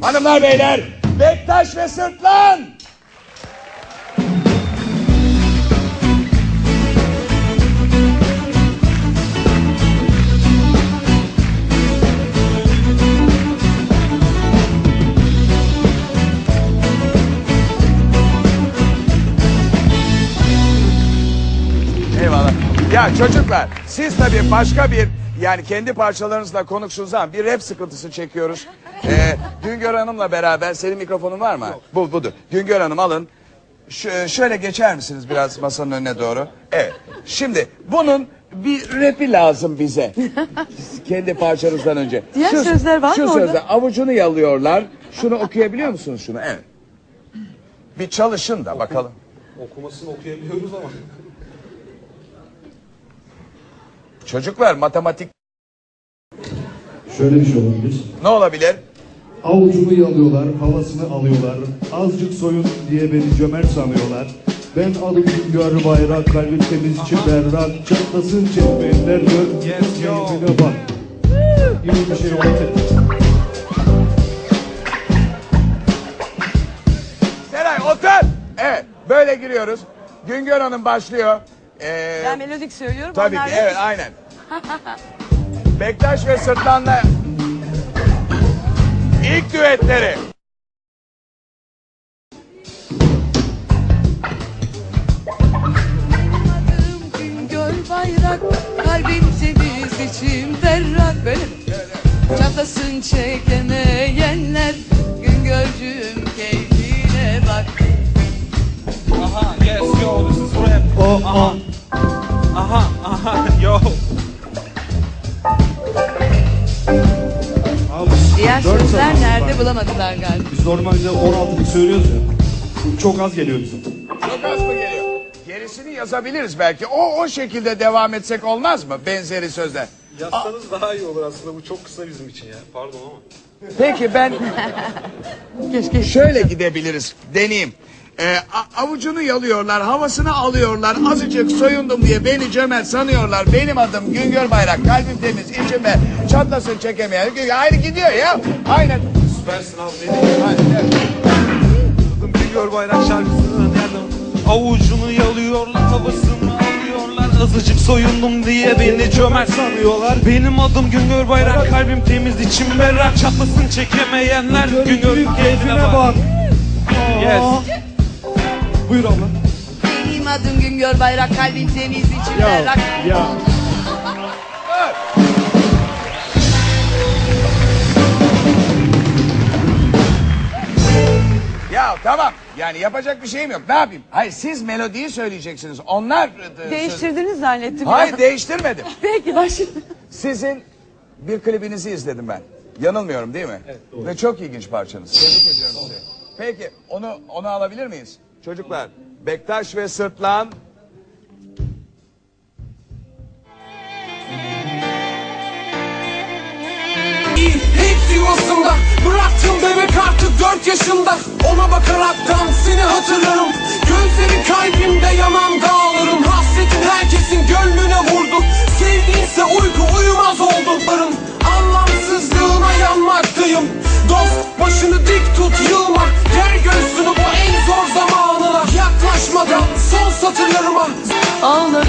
Hanımlar beyler Bektaş ve Sırtlan. Eyvallah. Ya çocuklar siz tabii başka bir yani kendi parçalarınızla konuştuğunuz zaman bir rap sıkıntısı çekiyoruz. Ee, Güngör Hanım'la beraber senin mikrofonun var mı? Bu budur. Güngör Hanım alın. Ş- şöyle geçer misiniz biraz masanın önüne doğru? Evet. Şimdi bunun bir rapi lazım bize. kendi parçanızdan önce. Diğer sözler var şu mı orada? sözler avucunu yalıyorlar. Şunu okuyabiliyor musunuz şunu? Evet. Bir çalışın da bakalım. Okumasını okuyabiliyoruz ama. Çocuklar matematik Şöyle bir şey olabilir. ne olabilir? Avucumu yalıyorlar, havasını alıyorlar. Azıcık soyun diye beni cömert sanıyorlar. Ben adım Güngör Bayrak, kalbim temiz içi berrak. Çatlasın çekmeyenler gör, Yes, yo. keyfine bak. Gibi bir şey olabilir. Seray otur. Evet böyle giriyoruz. Güngör Hanım başlıyor. Ee, Ben melodik söylüyorum. tabii onlar ki evet aynen. Bektaş ve Sırtlan'la ilk düetleri. Bayrak, kalbim temiz, içim berrak. Böyle mi? Çatlasın çekemeyenler, Güngörcüğüm keyfine bak. Aha, yes, yo, this is rap. O, o. Aha, aha, yo. Diğer dört sözler nerede var. bulamadılar galiba. Biz normalde 16'lık söylüyoruz ya. Bu Çok az geliyor bize. Çok az mı geliyor? Gerisini yazabiliriz belki. O o şekilde devam etsek olmaz mı? Benzeri sözler. Yazsanız daha iyi olur aslında. Bu çok kısa bizim için ya. Pardon ama. Peki ben Keşke. şöyle gidebiliriz. Deneyeyim. A- avucunu yalıyorlar, havasını alıyorlar. Azıcık soyundum diye beni cömert sanıyorlar. Benim adım Güngör Bayrak, kalbim temiz, içime çatlasın çekemeyen. Aynı gidiyor ya. Aynen. Süpersin abi. Aynen. Adım Güngör Bayrak şarkısını nereden? Avucunu yalıyorlar, havasını alıyorlar. Azıcık soyundum diye beni cömert sanıyorlar. Benim adım Güngör Bayrak, kalbim temiz, içim berrak. Çatlasın çekemeyenler, Güngör'ün keyfine bak. Yes. Buyur abla. Benim adım Güngör Bayrak, kalbim temiz, içim Ya, berrak. ya. Ya tamam. Yani yapacak bir şeyim yok. Ne yapayım? Hayır siz melodiyi söyleyeceksiniz. Onlar... e, Değiştirdiniz zannettim. Hayır ya. değiştirmedim. Peki başlayalım. Sizin bir klibinizi izledim ben. Yanılmıyorum değil mi? Evet doğru. Ve çok ilginç parçanız. Tebrik ediyorum sizi. Peki onu onu alabilir miyiz? Çocuklar Bektaş ve Sırtlan. Yuvasında Bıraktım bebek artık dört yaşında. Ona bakaraktan seni hatırlarım. Gözlerin kalbimde yanan all the